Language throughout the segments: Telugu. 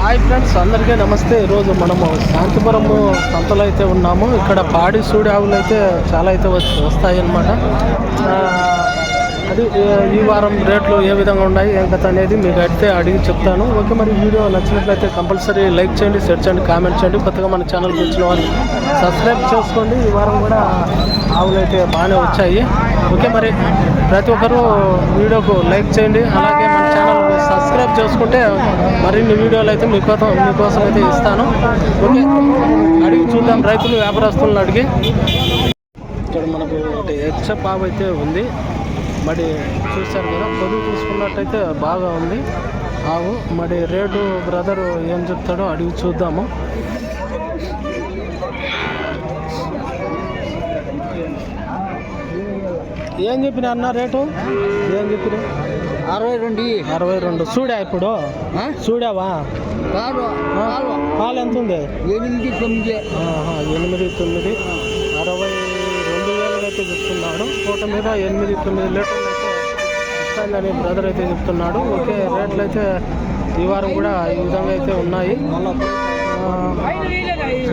హాయ్ ఫ్రెండ్స్ అందరికీ నమస్తే. ఈరోజు మనము శాంతిపురము సంతలో అయితే ఉన్నాము. ఇక్కడ పాడి సూడి ఆవులు అయితే చాలా అయితే వచ్చి వస్తాయి అన్నమాట అది ఈ వారం రేట్లు ఏ విధంగా ఉన్నాయి ఏం కథ అనేది మీకు అయితే అడిగి చెప్తాను. ఓకే మరి వీడియో నచ్చినట్లయితే కంపల్సరీ లైక్ చేయండి షేర్ చేయండి కామెంట్ చేయండి. కొత్తగా మన ఛానల్ వచ్చిన వాళ్ళు సబ్స్క్రైబ్ చేసుకోండి. ఈ వారం కూడా ఆవులు అయితే బాగానే వచ్చాయి. ఓకే మరి ప్రతి ఒక్కరూ వీడియోకు లైక్ చేయండి. అలాగే సబ్స్క్రైబ్ చేసుకుంటే మరిన్ని వీడియోలు అయితే మీకోసం మీకోసం అయితే ఇస్తాను. ఓకే? అడిగి చూద్దాం. రైతులు వ్యాపారస్తులను అడిగి. ఇక్కడ మనకు ఒకటి హెచ్చ పావు అయితే ఉంది. మరి చూశారు కదా? పొదుపు చూసుకున్నట్టయితే బాగా ఉంది. ఆవు మరి రేటు బ్రదర్ ఏం చెప్తాడో అడిగి చూద్దాము. ఏం చెప్పిన అన్న రేటు? ఏం చెప్పినా? అరవై రెండు అరవై రెండు. చూడా ఇప్పుడు? చూడావా కాదు? పాలు ఎంత ఉంది ఎనిమిది తొమ్మిది. ఎనిమిది తొమ్మిది. అరవై రెండు వేలు అయితే చెప్తున్నాడు. పూట మీద ఎనిమిది తొమ్మిది లీటర్లు అయితే వస్తాయని బ్రదర్ అయితే చెప్తున్నాడు. ఓకే రేట్లు అయితే ఈ వారం కూడా ఈ విధంగా అయితే ఉన్నాయి.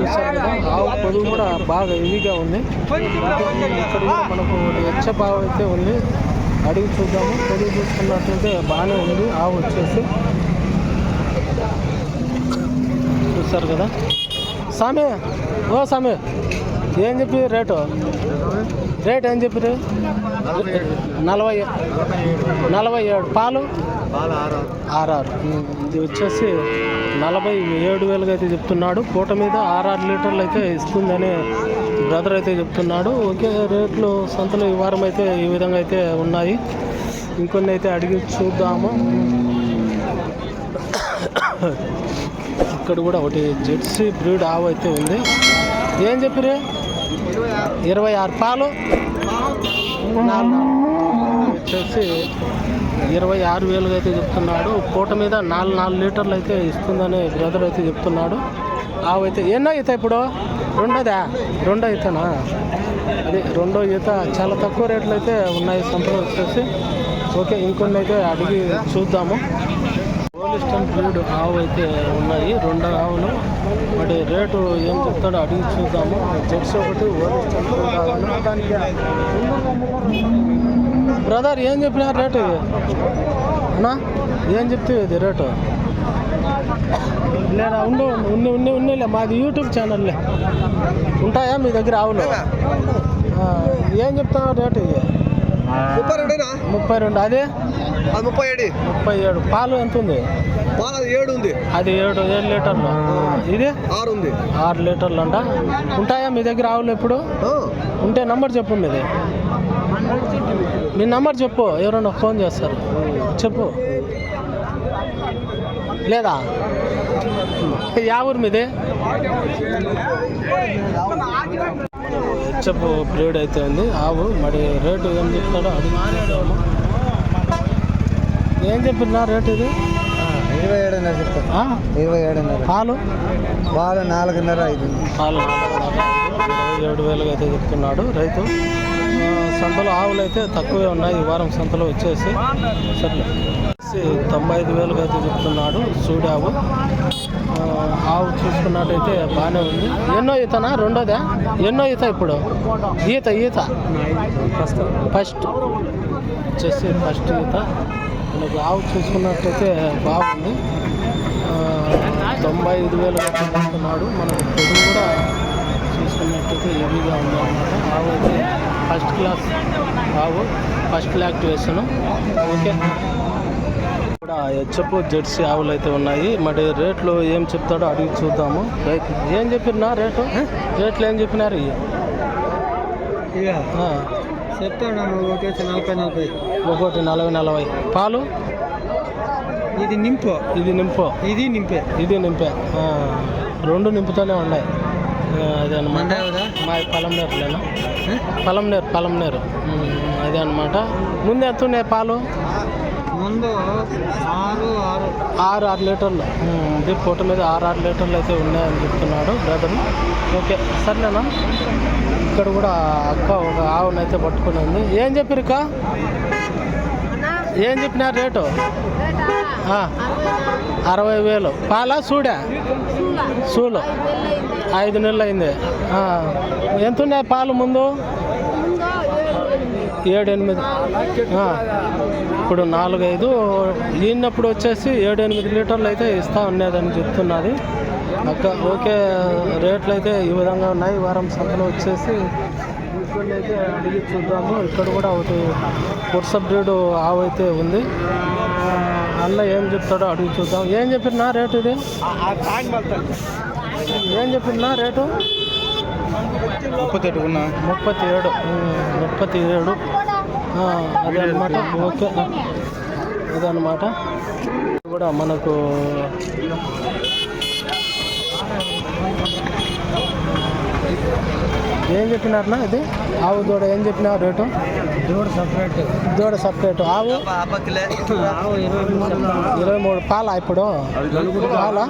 కదా ఆవు పొదువు కూడా బాగా హెవీగా ఉంది. ఇక్కడ కూడా మనకు హెచ్చ బావ అయితే ఉంది. అడిగి చూద్దాము. పొదువు చూసుకున్నట్లయితే బాగానే ఉంది. ఆవు వచ్చేసి. చూస్తారు కదా. స్వామి ఓ స్వామి ఏం చెప్పి రేటు? రేట్ ఏం చెప్పి నలభై నలభై ఏడు. పాలు? ఆర్ఆర్ ఇది వచ్చేసి నలభై ఏడు వేలుగా అయితే చెప్తున్నాడు. పూట మీద ఆర్ఆర్ లీటర్లు అయితే ఇస్తుందని బ్రదర్ అయితే చెప్తున్నాడు ఓకే రేట్లు సంతలో ఈ వారం అయితే ఈ విధంగా అయితే ఉన్నాయి. ఇంకొన్ని అయితే అడిగి చూద్దాము? ఇక్కడ కూడా ఒకటి జెర్సీ బ్రీడ్ ఆవు అయితే ఉంది. ఏం చెప్పిరే ఇరవై ఆరు పాలు. వచ్చేసి ఇరవై ఆరు వేలుగా అయితే చెప్తున్నాడు. పూట మీద నాలుగు నాలుగు లీటర్లు అయితే ఇస్తుందని బ్రదర్ అయితే చెప్తున్నాడు. ఆవైతే ఎన్నో ఈత ఇప్పుడు? రెండోదా? రెండో ఈతనా? అది రెండో ఈత చాలా తక్కువ రేట్లు అయితే ఉన్నాయి సంపద వచ్చేసి. ఓకే ఇంకొన్ని అయితే అడిగి చూద్దాము. హోలిస్టన్ బ్రీడ్ ఆవు అయితే ఉన్నాయి. రెండు ఆవులు. మరి రేటు ఏం చెప్తాడో అడిగి చూద్దాము. జెట్స్ ఒకటి హోలిస్టన్ బ్రీడ్ ఆవులు. బ్రదర్ ఏం చెప్పిన రేటు ఇది? అన్నా ఏం చెప్తే ఇది రేటు? లేదా ఉండు ఉన్ని ఉన్ని ఉన్నిలే మాది యూట్యూబ్ ఛానల్లే ఉంటాయా మీ దగ్గర ఆవులు? ఏం చెప్తావు రేటు ఇది? ముప్పై రెండేనా? ముప్పై రెండు అదే? అది ముప్పై ఏడు. ముప్పై ఏడు. పాలు ఎంత ఉంది? పాలు అది ఏడు ఉంది. అది ఏడు ఏడు లీటర్లు. ఇది? ఆరు ఉంది. ఆరు లీటర్లు అంట. ఉంటాయా మీ దగ్గర ఆవులు ఎప్పుడు? ఉంటే నంబర్ చెప్పు మీది. మీ నంబర్ చెప్పు ఎవరైనా ఫోన్ చేస్తారు. చెప్పు. లేదా? యా ఊరు మీది? చెప్పు బ్రీడ్ అయితే ఉంది. ఆవు మరి రేటు ఏం చెప్తాడో చూద్దాము. ఏం చెప్పినా రేటు ఇది? ఇరవై ఏడున్నర చెప్తాను ఆ? ఇరవై ఏడున్నర. పాలు? పాలు నాలుగున్నర ఐదు. పాలు ఏడు వేలుగా అయితే చెప్తున్నాడు రైతు. సంతలో ఆవులు అయితే తక్కువే ఉన్నాయి. ఈ వారం సంతలో వచ్చేసి సర్లే. వచ్చేసి తొంభై ఐదు వేలుగా అయితే చెప్తున్నాడు సూడి ఆవు. చూసుకున్నట్టయితే బాగానే ఉంది. ఎన్నో ఈతనా? రెండోదా? ఎన్నో ఈత ఇప్పుడు? ఈత ఈత. ఫస్ట్. వచ్చేసి ఫస్ట్ ఈత. మనకు ఆవు చూసుకున్నట్టయితే బాగుంది. తొంభై ఐదు వేలు చెప్తున్నాడు. మనకు కూడా చూసుకున్నట్టయితే హెవీగా ఉంది అన్నమాట ఆవు అయితే ఫస్ట్ క్లాస్ ఆవు ఫస్ట్ యాక్టివేషన్ ఓకే. ఇక్కడ హెచ్చపు జెర్సీ ఆవులు అయితే ఉన్నాయి. మరి రేట్లు ఏం చెప్తాడో అడిగి చూద్దాము. ఏం చెప్పినా రేటు? రేట్లు ఏం చెప్పినారు చెప్తాను ఒకేసి నలభై నలభై. ఒకటి నలభై నలభై. పాలు? ఇది నింపు. ఇది నింపు. ఇది నింపే. ఇది నింపే. రెండు నింపుతూనే ఉన్నాయి. అదే అనమాట? మా పలంనేరులేనా? పలంనేరు పలంనేరు. అదే అనమాట ముందు ఎంత ఉన్నాయి పాలు? ముందు ఆరు ఆరు. ఆరు ఆరు లీటర్లు. ఇది పూట మీద ఆరు ఆరు లీటర్లు అయితే ఉన్నాయని చెప్తున్నాడు బ్రదర్ ఓకే సర్లేనా ఇక్కడ కూడా అక్క ఒక ఆవునైతే పట్టుకుని ఉంది. ఏం చెప్పిరుక ఏం చెప్పినారు రేటు? అరవై వేలు. పాలా సూడా? సూలు. ఐదు నెలలు అయింది ఎంత ఉన్నాయి పాలు ముందు? ఏడు ఎనిమిది ఇప్పుడు ఇప్పుడు నాలుగైదు. ఈనప్పుడు వచ్చేసి ఏడు ఎనిమిది లీటర్లు అయితే ఇస్తా ఉన్నదని చెప్తున్నది. అక్క ఓకే రేట్లు అయితే ఈ విధంగా ఉన్నాయి. వారం సంతలో వచ్చేసి ఇక్కడ అయితే అడిగి చూద్దాము. ఇక్కడ కూడా ఒకటి పురుష బ్రీడ్ ఆవు అయితే ఉంది. అన్న ఏం చెప్తాడో అడుగు చూద్దాం. ఏం చెప్పినా రేటు ఇది? ఏం చెప్పినా రేటు? ముప్పై ఏడు ముప్పై ఏడు. ముప్పై ఏడు. అదనమాట ఓకే. అదనమాట కూడా మనకు ఏం చెప్పినారన్నా ఇది? ఆవు దూడ ఏం చెప్పినా రేటు? దూడ సపరేట్. దూడ సపరేట్. ఆవు? ఇరవై మూడు పాలా ఇప్పుడు? పాలా?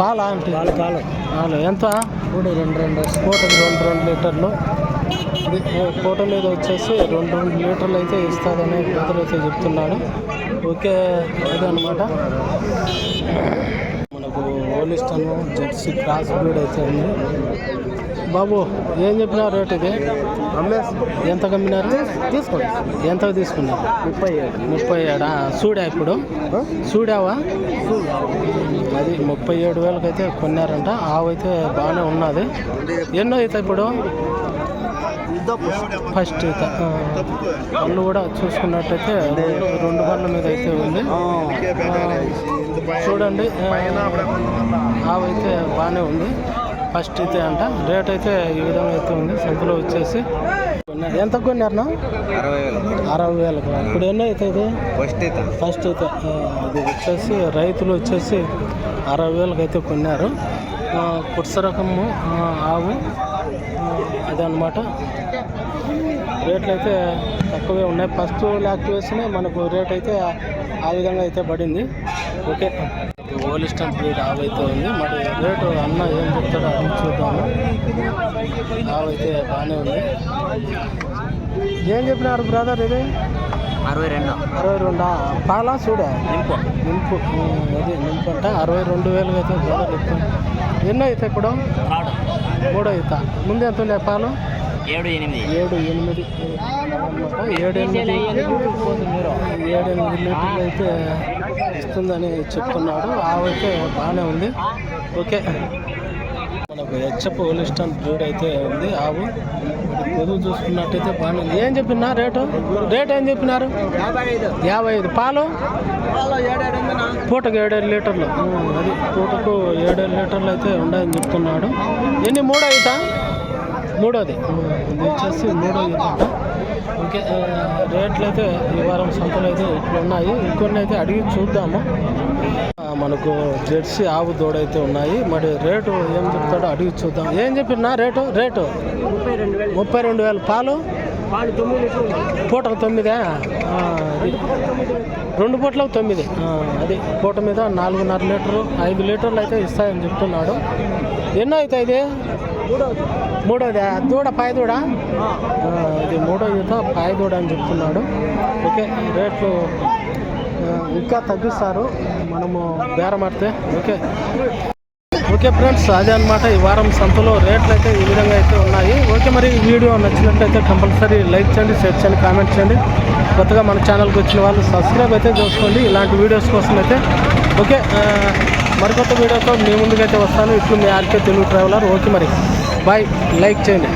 పాలా అంటే? పాలు ఎంత? మూడు రెండు రెండు పూటకి రెండు రెండు లీటర్లు. పూట మీద వచ్చేసి రెండు రెండు లీటర్లు అయితే ఇస్తుందని బ్రదర్ అయితే చెప్తున్నాడు ఓకే అదే అనమాట మనకు ఓలిస్టన్ జెర్సీ క్రాస్ బ్రీడ్ అయితే ఉంది. బాబు ఏం చెప్పినా రేట్ ఇది? ఎంత కమ్మినారు? తీసుకోండి ఎంత తీసుకున్నారు? ముప్పై ఏడు. ముప్పై ఏడా సూడా ఇప్పుడు? సూడావా? అది ముప్పై ఏడు వేలకి అయితే కొన్నారంట. ఆవు అయితే బాగానే ఉన్నది. ఎన్నో అయితే ఇప్పుడు? ఫస్ట్ పళ్ళు కూడా చూసుకున్నట్టయితే రెండు- రెండు పళ్ళ మీద అయితే ఉంది. చూడండి. ఆ, ఆవు అయితే బాగానే ఉంది. ఫస్ట్ అయితే అంట. రేట్ అయితే ఈ విధంగా అయితే ఉంది. సంతలో వచ్చేసి. ఎంత కొన్నారన్నా అరవై వేలు. అరవై వేలకు. ఇప్పుడు ఎన్నో అయితే ఇది? ఫస్ట్ అయితే. ఫస్ట్ అయితే. అది వచ్చేసి రైతులు వచ్చేసి అరవై వేలకు అయితే కొన్నారు. పుట్స రకము ఆవు అదనమాట రేట్లు అయితే తక్కువే ఉన్నాయి. ఫస్ట్ యాక్టివేషన్ మనకు రేట్ అయితే ఆ విధంగా అయితే పడింది. ఓకే. ఓలిస్టన్ బ్రీడ్ ఆవు అయితే ఉంది మరి రేటు అన్న ఏం చెప్తాడో అది చూద్దాము. ఆవు అయితే బాగానే ఉంది. ఏం చెప్పినారు బ్రదర్ ఇది? అరవై రెండు. అరవై రెండా? పాలా చూడ నింపు. నింపు. అది నింపు అంట. అరవై రెండు వేలు అయితే బ్రదర్ చెప్తాను ఎన్నో అయితే ఇప్పుడు? మూడో. అవుతా ముందు ఎంత ఉండే పాలు? ఏడు ఎనిమిది. ఏడు ఎనిమిది. అన్నమాట ఏడు ఎనిమిది ఏడు ఎనిమిది లీటర్లు అయితే ఇస్తుందని చెప్తున్నాడు. ఆవు అయితే బాగానే ఉంది. ఓకే. మనకు హెచ్ఎఫ్ ఓలిస్టన్ బ్రీడ్ అయితే ఉంది. ఆవు పొదుగు చూసుకున్నట్టయితే బాగానే ఉంది. ఏం చెప్పినా రేటు? రేట్ ఏం చెప్పినారు? యాభై ఐదు. పాలు? పూటకు ఏడేడు లీటర్లు. అది పూటకు ఏడేడు లీటర్లు అయితే ఉన్నాయని చెప్తున్నాడు. ఎన్ని? మూడో అవుతా మూడోది. ఇది వచ్చేసి మూడో అవుతా ఇంకే రేట్లు అయితే ఈ వారం సంతలు అయితే ఇట్లా ఉన్నాయి ఇంకొన్ని అయితే అడిగి చూద్దాము. మనకు జెర్సీ ఆవు దూడ అయితే ఉన్నాయి. మరి రేటు ఏం చెప్తాడో అడిగి చూద్దాం. ఏం చెప్పినా రేటు? రేటు? ముప్పై రెండు ముప్పై రెండు వేలు. పాలు? పాలు తొమ్మిది రెండు పూటలకు తొమ్మిది. అది పూట మీద నాలుగున్నర లీటరు ఐదు లీటర్లు అయితే ఇస్తాయని చెప్తున్నాడు. ఎన్నో అవుతాయి ఇది? మూడోదే. దూడ పాయ దూడ ఆ, ఇది మూడో ఈత పాయ దూడ అని చెప్తున్నాడు. ఓకే రేట్లు ఇంకా తగ్గిస్తారు. మనము బేరమాడితే ఓకే. ఓకే ఫ్రెండ్స్ అదే అనమాట ఈ వారం సంతలో రేట్లు అయితే ఈ విధంగా అయితే ఉన్నాయి. ఓకే మరి ఈ వీడియో నచ్చినట్లయితే కంపల్సరీ లైక్ చేయండి షేర్ చేయండి కామెంట్ చేయండి. కొత్తగా మన ఛానల్కి వచ్చిన వాళ్ళు సబ్స్క్రైబ్ అయితే చేసుకోండి. ఇలాంటి వీడియోస్ కోసం అయితే ఓకే మరికొత్త వీడియోతో మీ ముందుకైతే వస్తాను. ఇప్పుడు మీ ఆర్కే తెలుగు ట్రావెలర్. ఓకే మరి బాయ్. లైక్ చేయండి.